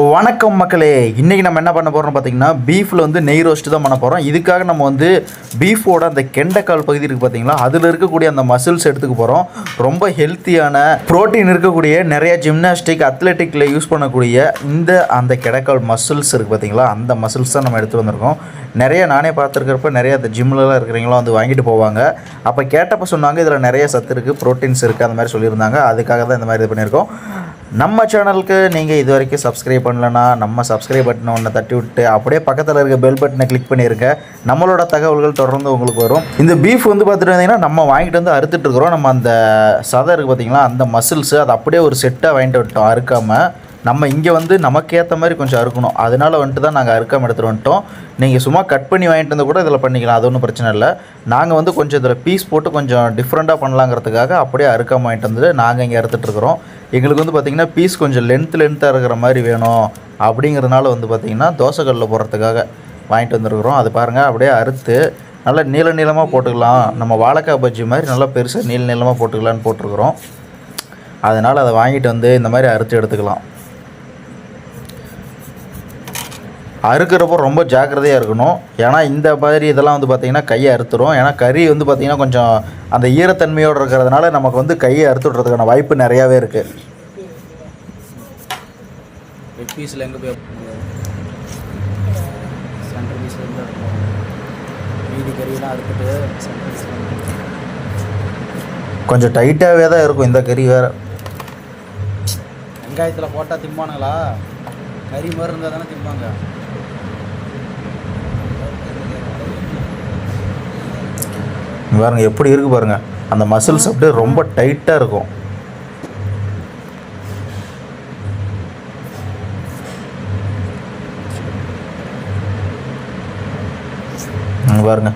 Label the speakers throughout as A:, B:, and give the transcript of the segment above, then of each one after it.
A: வணக்கம் மக்களே. இன்றைக்கி நம்ம என்ன பண்ண போகிறோம் பார்த்தீங்கன்னா பீஃபில் வந்து நெய் ரோஸ்ட்டு தான் பண்ண போகிறோம் இதுக்காக நம்ம வந்து பீஃபோட அந்த கெண்டைக்கால் பகுதி இருக்குது பார்த்தீங்களா அதில் இருக்கக்கூடிய அந்த மசில்ஸ் எடுத்துக்க போகிறோம் ரொம்ப ஹெல்த்தியான புரோட்டீன் இருக்கக்கூடிய நிறைய ஜிம்னாஸ்டிக் அத்லெட்டிக்கில் யூஸ் பண்ணக்கூடிய இந்த அந்த கெடைக்கால் மசில்ஸ் இருக்குது பார்த்தீங்களா அந்த மசில்ஸ் தான் நம்ம எடுத்து வந்திருக்கோம். நிறைய நானே பார்த்துருக்கிறப்ப நிறைய அந்த ஜிம்லலாம் இருக்கிறவங்களாம் வந்து வாங்கிட்டு போவாங்க. அப்போ கேட்டப்போ சொன்னாங்க இதில் நிறைய சத்து இருக்குது ப்ரோட்டீன்ஸ் இருக்குது அந்த மாதிரி சொல்லியிருந்தாங்க. அதுக்காக தான் இந்த மாதிரி இது பண்ணியிருக்கோம். நம்ம சேனலுக்கு நீங்கள் இது வரைக்கும் சப்ஸ்கிரைப் பண்ணலன்னா நம்ம சப்ஸ்கிரைப் பட்டனை ஒன்று தட்டி விட்டு அப்படியே பக்கத்தில் இருக்க பெல் பட்டனை கிளிக் பண்ணியிருங்க நம்மளோட தகவல்கள் தொடர்ந்து உங்களுக்கு வரும். இந்த பீஃப் வந்து பார்த்துட்டு வந்தீங்கன்னா நம்ம வாங்கிட்டு வந்து அறுத்துட்டு இருக்கிறோம். நம்ம அந்த சதை இருக்குது பார்த்தீங்களா அந்த மசில்ஸு அது அப்படியே ஒரு செட்டாக வாங்கிட்டு விட்டோம் அறுக்காமல் நம்ம இங்கே வந்து நமக்கு ஏற்ற மாதிரி கொஞ்சம் அறுக்கணும். அதனால வந்துட்டு தான் நாங்கள் அறுக்காம எடுத்துகிட்டு வந்துட்டோம். நீங்கள் சும்மா கட் பண்ணி வாங்கிட்டு வந்து கூட இதில் பண்ணிக்கலாம். அது ஒன்றும் பிரச்சனை இல்லை. நாங்கள் வந்து கொஞ்சம் இதில் பீஸ் போட்டு கொஞ்சம் டிஃப்ரெண்ட்டாக பண்ணலாங்கிறதுக்காக அப்படியே அறுக்காம வாங்கிட்டு வந்து நாங்கள் இங்கே அறுத்துட்ருக்குறோம் எங்களுக்கு வந்து பார்த்திங்கன்னா பீஸ் கொஞ்சம் லென்த் லென்த்தாக இருக்கிற மாதிரி வேணும் அப்படிங்கிறதுனால வந்து பார்த்திங்கன்னா தோசைக்கல்லில் போடுறதுக்காக வாங்கிட்டு வந்துருக்குறோம். அது பாருங்கள் அப்படியே அறுத்து நல்லா நீள நீளமாக போட்டுக்கலாம். நம்ம வாழைக்காய் பஜ்ஜி மாதிரி நல்லா பெருசாக நீள நீளமாக போட்டுக்கலான்னு போட்டிருக்குறோம். அதனால் அதை வாங்கிட்டு வந்து இந்த மாதிரி அறுத்து எடுத்துக்கலாம். அறுக்கிறப்போ ரொம்ப ஜாக்கிரதையாக இருக்கணும். ஏன்னா இந்த மாதிரி இதெல்லாம் வந்து பார்த்திங்கன்னா கையை அறுத்துரும். ஏன்னா கறி வந்து பார்த்திங்கன்னா கொஞ்சம் அந்த ஈரத்தன்மையோடு இருக்கிறதுனால நமக்கு வந்து கையை அறுத்து விட்றதுக்கான வாய்ப்பு நிறையாவே இருக்குது
B: பீஸில் எங்கே போய் சென்டர் பீஸில் இருந்து மீதி கறியெல்லாம் அறுத்துட்டு சென்டர் பீஸில்
A: கொஞ்சம் டைட்டாகவே தான் இருக்கும் இந்த கறி வேறு.
B: வெங்காயத்தில் போட்டால் திம்பானுங்களா? கறி மாதிரி இருந்தால் தானே திம்பாங்க.
A: பாருங்க எப்படி இருக்குது பாருங்கள் அந்த மசில்ஸ் அப்படியே ரொம்ப டைட்டாக இருக்கும். பாருங்க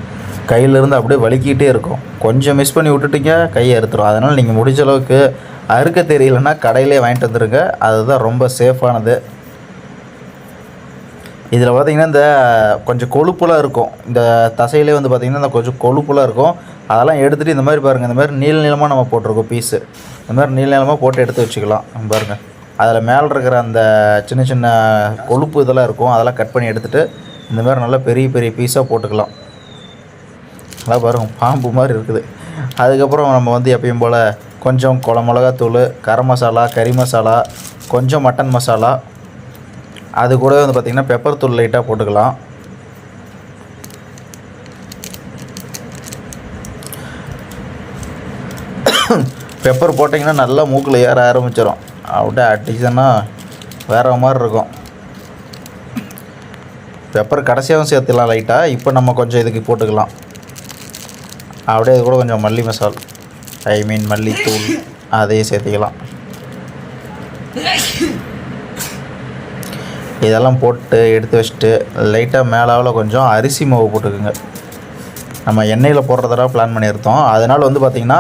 A: கையிலேருந்து அப்படியே வலிக்கிட்டே இருக்கும். கொஞ்சம் மிஸ் பண்ணி விட்டுட்டீங்க கையை அறுத்துரும். அதனால் நீங்கள் முடிஞ்ச அளவுக்கு அறுக்க தெரியலன்னா கடையிலே வாங்கிட்டு வந்துருங்க. அதுதான் ரொம்ப சேஃபானது இதில் பார்த்தீங்கன்னா இந்த கொஞ்சம் கொழுப்புலாம் இருக்கும். இந்த தசையிலே வந்து பார்த்திங்கன்னா இந்த கொஞ்சம் கொழுப்புலாம் இருக்கும். அதெல்லாம் எடுத்துகிட்டு இந்த மாதிரி பாருங்கள் இந்த மாதிரி நீள நீளமாக நம்ம போட்டிருக்கோம் பீஸு இந்த மாதிரி நீள நீளமாக போட்டு எடுத்து வச்சுக்கலாம். பாருங்கள் அதில் மேலே இருக்கிற அந்த சின்ன சின்ன கொழுப்பு இதெல்லாம் இருக்கும். அதெல்லாம் கட் பண்ணி எடுத்துகிட்டு இந்த மாதிரி நல்லா பெரிய பெரிய பீஸாக போட்டுக்கலாம். அதான் பாருங்க பாம்பு மாதிரி இருக்குது. அதுக்கப்புறம் நம்ம வந்து எப்பயும் போல் கொஞ்சம் குழ மிளகாத்தூள் கரம் மசாலா கறி மசாலா கொஞ்சம் மட்டன் மசாலா அது கூட வந்து பார்த்திங்கன்னா பெப்பர் தூள் லைட்டாக போட்டுக்கலாம். பெப்பர் போட்டிங்கன்னா நல்லா மூக்கில் ஏற ஆரம்பிச்சிடும் அப்படியே அடிச்சோன்னா வேறு மாதிரி இருக்கும். பெப்பர் கடைசியாகவும் சேர்த்துக்கலாம் லைட்டாக இப்போ நம்ம கொஞ்சம் இதுக்கு போட்டுக்கலாம். அப்படியே இது கூட கொஞ்சம் மல்லி மசால் ஐ மீன் மல்லித்தூள் அதையும் சேர்த்துக்கலாம். இதெல்லாம் போட்டு எடுத்து வச்சுட்டு லைட்டாக மேலாவில் கொஞ்சம் அரிசி மாவு போட்டுக்குங்க. நம்ம எண்ணெயில் போடுறதா பிளான் பண்ணியிருந்தோம். அதனால் வந்து பார்த்திங்கன்னா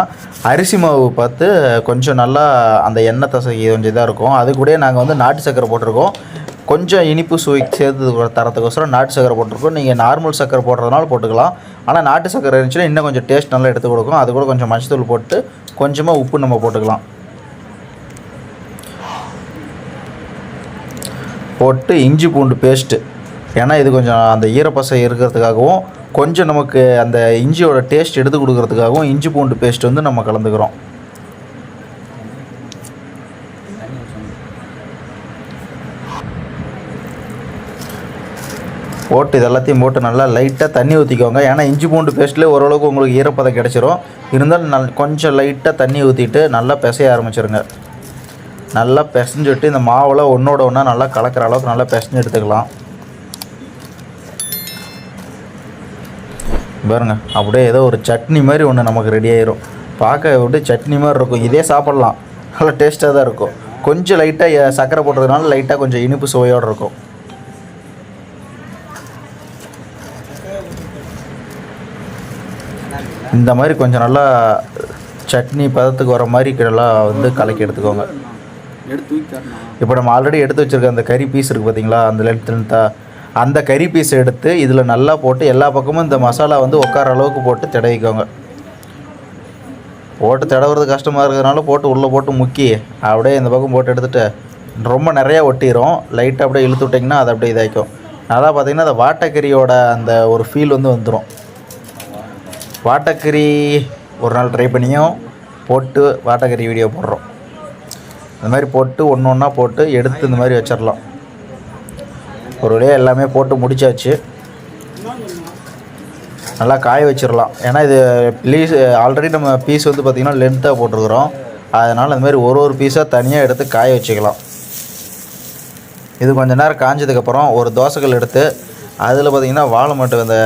A: அரிசி மாவு பார்த்து கொஞ்சம் நல்லா அந்த எண்ணெய் தசை கொஞ்சம் இதாக இருக்கும். அது கூட நாங்கள் வந்து நாட்டு சக்கரை போட்டிருக்கோம். கொஞ்சம் இனிப்பு சுவை சேர்த்து தரத்துக்கோசரம் நாட்டு சக்கரை போட்டிருக்கோம். நீங்கள் நார்மல் சக்கரை போடுறதுனால போட்டுக்கலாம். ஆனால் நாட்டு சக்கரை இருந்துச்சுன்னா இன்னும் கொஞ்சம் டேஸ்ட் நல்லா எடுத்து கொடுக்கும். அது கூட கொஞ்சம் மஞ்சத்தூள் போட்டு கொஞ்சமாக உப்பு நம்ம போட்டுக்கலாம். போட்டு இஞ்சி பூண்டு பேஸ்ட்டு ஏன்னா இது கொஞ்சம் அந்த ஈரப்பசை இருக்கிறதுக்காகவும் கொஞ்சம் நமக்கு அந்த இஞ்சியோட டேஸ்ட் எடுத்து கொடுக்கறதுக்காகவும் இஞ்சி பூண்டு பேஸ்ட் வந்து நம்ம கலந்துக்கிறோம். போட்டு இது எல்லாத்தையும் போட்டு நல்லா லைட்டாக தண்ணி ஊற்றிக்கோங்க ஏன்னா இஞ்சி பூண்டு பேஸ்ட்லேயே ஓரளவுக்கு உங்களுக்கு ஈரப்பதம் கிடச்சிரும். இருந்தாலும் நல் கொஞ்சம் லைட்டாக தண்ணி ஊற்றிட்டு நல்லா பிசைய ஆரம்பிச்சிருங்க. நல்லா பிசைஞ்சிட்டு இந்த மாவில் ஒன்றோட ஒன்றா நல்லா கலக்கிற அளவுக்கு நல்லா பிசைஞ்சு எடுத்துக்கலாம். பாருங்க அப்படியே ஏதோ ஒரு சட்னி மாதிரி ஒன்று நமக்கு ரெடி ஆயிரும். பார்க்க அப்படியே சட்னி மாதிரி இருக்கும். இதே சாப்பிட்லாம். நல்லா டேஸ்ட்டாக தான் இருக்கும். கொஞ்சம் லைட்டாக சர்க்கரை போட்டதுனால லைட்டாக கொஞ்சம் இனிப்பு சுவையோடு இருக்கும். இந்த மாதிரி கொஞ்சம் நல்லா சட்னி பதத்துக்கு வர மாதிரி நல்லா வந்து கலக்கி எடுத்துக்கோங்க. இப்போ நம்ம ஆல்ரெடி எடுத்து வச்சுருக்க அந்த கறி பீஸ் இருக்குது பார்த்தீங்களா? அந்த லென்த் லென்த்தாக அந்த கறி பீஸ் எடுத்து இதில் நல்லா போட்டு எல்லா பக்கமும் இந்த மசாலா வந்து உட்கார அளவுக்கு போட்டு தடவிக்கோங்க. போட்டு தடவுறது கஷ்டமாக இருக்கிறதுனால போட்டு உள்ளே போட்டு முக்கி அப்படியே இந்த பக்கம் போட்டு எடுத்துகிட்டு ரொம்ப நிறையா ஒட்டிடும் லைட்டாக அப்படியே இழுத்து விட்டிங்கன்னா அது அப்படியே இதாகிக்கும் நல்லா பார்த்தீங்கன்னா அந்த வாட்டக்கறியோட அந்த ஒரு ஃபீல் வந்து வந்துடும் வாட்டக்கறி ஒரு நாள் ட்ரை பண்ணியும் போட்டு வாட்டக்கறி வீடியோ போடுறோம். இந்த மாதிரி போட்டு ஒன்று ஒன்றா போட்டு எடுத்து இந்த மாதிரி வச்சிடலாம் ஒரு வழியாக எல்லாமே போட்டு முடிச்சாச்சு. நல்லா காய வச்சிடலாம் ஏன்னா இது ப்ளீஸ் ஆல்ரெடி நம்ம பீஸ் வந்து பார்த்திங்கன்னா லென்த்தாக போட்டிருக்கிறோம். அதனால் இந்த மாதிரி ஒரு ஒரு பீஸாக தனியாக எடுத்து காய வச்சுக்கலாம். இது கொஞ்ச நேரம் காஞ்சதுக்கப்புறம் ஒரு தோசைகள் எடுத்து அதில் பார்த்திங்கன்னா வாழை மட்டை இந்த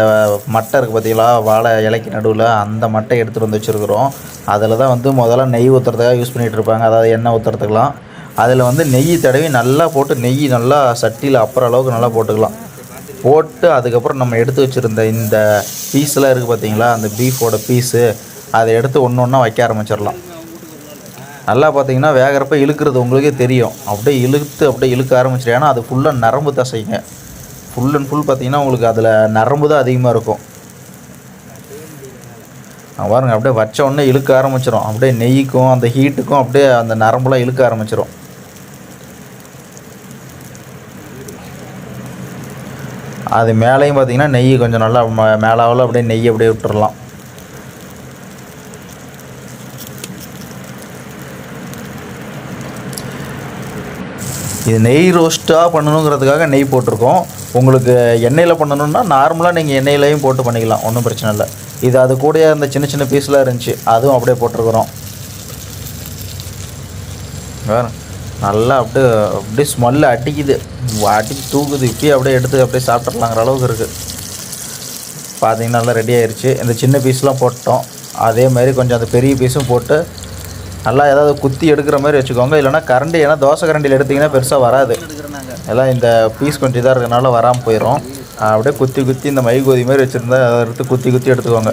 A: மட்டை இருக்குது பார்த்தீங்களா வாழை இலைக்கு நடுவில் அந்த மட்டை எடுத்துகிட்டு வந்து வச்சுருக்குறோம். அதில் தான் வந்து முதல்ல நெய் ஊற்றுறதுக்காக யூஸ் பண்ணிகிட்டு இருப்பாங்க. அதாவது எண்ணெய் ஊற்றுறதுக்கெலாம் அதில் வந்து நெய் தடவி நல்லா போட்டு நெய் நல்லா சட்டியில் அப்புறம் அளவுக்கு நல்லா போட்டுக்கலாம். போட்டு அதுக்கப்புறம் நம்ம எடுத்து வச்சுருந்த இந்த பீஸ்லாம் இருக்குது பார்த்தீங்களா அந்த பீஃபோட பீஸு அதை எடுத்து ஒன்று ஒன்றா வைக்க ஆரம்பிச்சிடலாம். நல்லா பார்த்தீங்கன்னா வேகிறப்ப இழுக்கிறது உங்களுக்கே தெரியும். அப்படியே இழுத்து அப்படியே இழுக்க ஆரம்பிச்சிடும் ஏன்னா அது ஃபுல்லாக நரம்பு தசைங்க. ஃபுல் அண்ட் ஃபுல் பார்த்தீங்கன்னா உங்களுக்கு அதில் நரம்பு தான் அதிகமாக இருக்கும். பாருங்க அப்படியே வச்ச உடனே இழுக்க ஆரம்பிச்சிடும் அப்படியே நெய்க்கும் அந்த ஹீட்டுக்கும் அப்படியே அந்த நரம்புலாம் இழுக்க ஆரம்பிச்சிடும் அது மேலேயும் பார்த்தீங்கன்னா நெய் கொஞ்சம் நல்லா மேலாவில் அப்படியே நெய் அப்படியே விட்டுறலாம். இது நெய் ரோஸ்ட்டாக பண்ணணுங்கிறதுக்காக நெய் போட்டிருக்கோம். உங்களுக்கு எண்ணெயில் பண்ணணுன்னா நார்மலாக நீங்கள் எண்ணெயிலையும் போட்டு பண்ணிக்கலாம். ஒன்றும் பிரச்சனை இல்லை. இது அது கூடயே அந்த சின்ன சின்ன பீஸ்லாம் இருந்துச்சு. அதுவும் அப்படியே போட்டிருக்கிறோம். வேறு நல்லா அப்படியே அப்படியே ஸ்மெல்லு அடிக்குது. அடிச்சு தூக்குது. இப்பயே அப்படியே எடுத்து அப்படியே சாப்பிட்றலாங்கிற அளவுக்கு இருக்குது பார்த்தீங்கன்னா நல்லா ரெடி ஆயிடுச்சு இந்த சின்ன பீஸ்லாம் போட்டோம். அதே மாதிரி கொஞ்சம் அந்த பெரிய பீஸும் போட்டு நல்லா ஏதாவது குத்தி எடுக்கிற மாதிரி வச்சுக்கோங்க. இல்லைன்னா கரண்டி ஏன்னா தோசை கரண்டியில் எடுத்திங்கன்னா பெருசாக வராது. எல்லாம் இந்த பீஸ் கொஞ்சம் இதாக இருக்கிறனால வராமல் போயிடும் அப்படியே குத்தி குத்தி இந்த மை கோதி மாதிரி வச்சுருந்தா அதை எடுத்து குத்தி குத்தி எடுத்துக்கோங்க.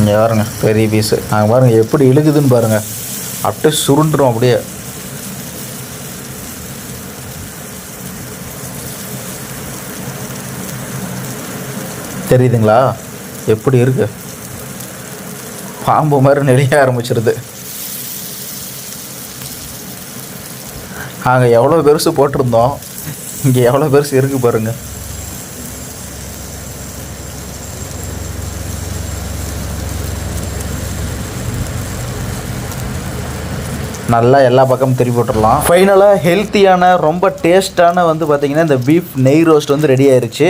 A: இங்கே பாருங்க பெரிய பீஸு நாங்கள் பாருங்கள் எப்படி இழுக்குதுன்னு பாருங்கள் அப்படியே சுருண்டுரும் அப்படியே. தெரியுதுங்களா? எப்படி இருக்கு? பாம்பு மாதிரி நெளிய ஆரம்பிச்சிருது. நாங்கள் எவ்வளோ பெருசு போட்டிருந்தோம். இங்கே எவ்வளோ பெருசு இருக்கு பாருங்கள் நல்லா எல்லா பக்கமும் திருப்பி விட்டுடலாம் ஃபைனலாக ஹெல்த்தியான ரொம்ப டேஸ்ட்டான வந்து பார்த்திங்கன்னா இந்த பீஃப் நெய் ரோஸ்ட் வந்து ரெடி ஆயிருச்சு.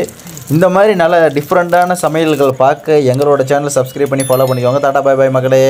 A: இந்த மாதிரி நல்ல டிஃப்ரெண்ட்டான சமையல்கள் பார்க்க எங்களோட சேனலை சப்ஸ்கிரைப் பண்ணி ஃபாலோ பண்ணிக்கோங்க. டாட்டா பாய் பாய் மக்களே.